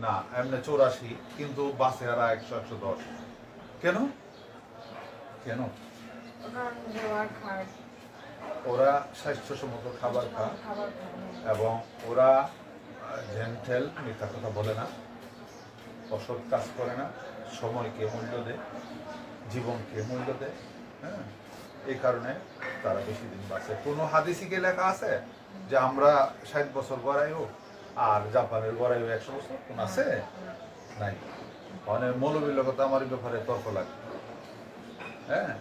না এমনি চৌরাশি কিন্তু বাসে হারা একশো একশো দশ। কেন? কেন? ওরা স্বাস্থ্যসম্মত খাবার খায়। এবং ওরা জেন্টেল মিথ্যা কথা বলে না। অসৎ কাজ করে না। সময়কে মূল্য দেয় জীবনকে মূল্য দেয় হ্যাঁ। এই কারণে তারা বেশি দিন বাঁচে কোনো হাদিসিকে লেখা আছে? যে আমরা ষাট বছর গড়াইও আর জাপানের গড়াইও একশো বছর কোন আছে? নাই। মানে মৌলবীর লোক তো আমার ব্যাপারে তর্ক লাগে। হ্যাঁ?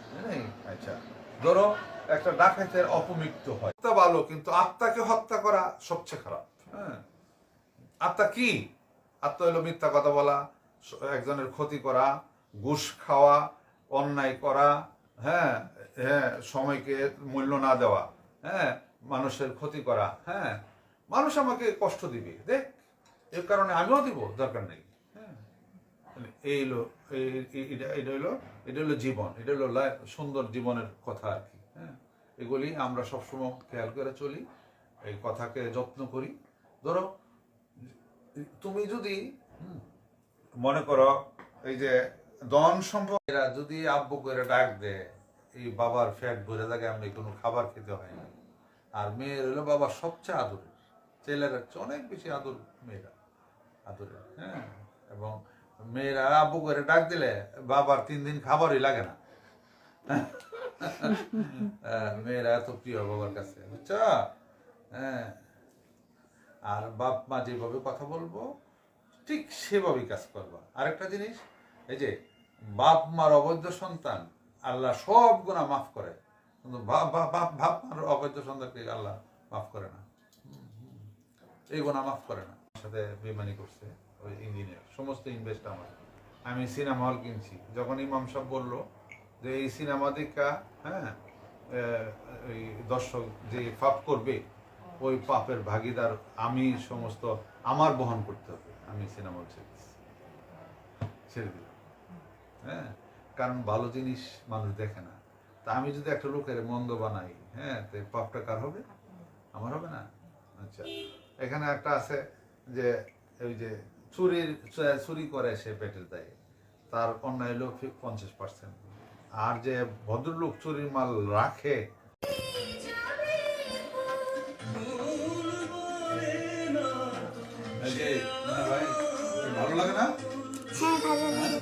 আচ্ছা। ধরো, একটা ডাকাতের অপমৃত্যু হয়। ভালো, কিন্তু আত্মাকে হত্যা করা সবচেয়ে খারাপ। হ্যাঁ? আত্মা কি? আত্মা হলো মিথ্যা কথা বলা, একজনের ক্ষতি করা, ঘুষ খাওয়া, অন্যায় করা হ্যাঁ? হ্যাঁ সময়কে মূল্য না দেওয়া হ্যাঁ? মানুষের ক্ষতি করা হ্যাঁ? মানুষ আমাকে কষ্ট দিবে। দেখ, এর কারণে আমিও দিব, দরকার নেই। হ্যাঁ। হলো, এই- এই- এটা- হলো, এটা হলো জীবন, এটা হলো সুন্দর জীবনের কথা আর কি। হ্যাঁ। এগুলি আমরা সবসময় খেয়াল করে চলি, এই কথাকে যত্ন করি। ধরো, তুমি যদি মনে করো, এই যে দন সম্পদ এরা যদি আব্বু করে ডাক দেয়, এই বাবার ফ্যাট ভরে থাকে, আমি কোনো খাবার খেতে হয় না। আর মেয়ের হলো বাবার সবচেয়ে আদরের। ছেলেরা হচ্ছে অনেক বেশি আদর মেয়েরা। আদরের হ্যাঁ? এবং মেয়েরা আব্বু করে ডাক দিলে, বাবার তিন দিন খাবারই লাগে না। মেয়েরা এত প্রিয় বাবার কাছে, বুঝছ? হ্যাঁ? আর বাপ মা যেভাবে কথা বলব, ঠিক সেভাবেই কাজ করবা। আরেকটা জিনিস, এই যে বাপ মার অবৈধ সন্তান, আল্লাহ সব গুণা মাফ করে। কিন্তু বাপ বাপ মার অবৈধ সন্তানকে আল্লাহ মাফ করে না। এই গুণা মাফ করে না। আমার সাথে বেমানি করছে, ওই ইঞ্জিনিয়ার। সমস্ত ইনভেস্ট আমার। আমি সিনেমা হল কিনছি। যখন ইমাম সাহেব বলল যে, এই সিনেমা দেখা হ্যাঁ এই দর্শক যে পাপ করবে, ওই পাপের ভাগিদার আমি সমস্ত আমার বহন করতে হবে। আমি সিনেমা হল ছেড়ে। ছেড়ে দিলাম। হ্যাঁ কারণ ভালো জিনিস মানুষ দেখে না। তা আমি যদি একটা লোকের মন্দ বানাই হ্যাঁ তো পাপটা কার হবে? আমার হবে না? আচ্ছা। এখানে একটা আছে যে ওই যে চুরির চুরি করে সে পেটের দায়ে। তার অন্যায় হলো পঞ্চাশ পার্সেন্ট আর যে ভদ্রলোক চুরির মাল রাখে হ্যাঁ ভালো লাগে না? হ্যাঁ,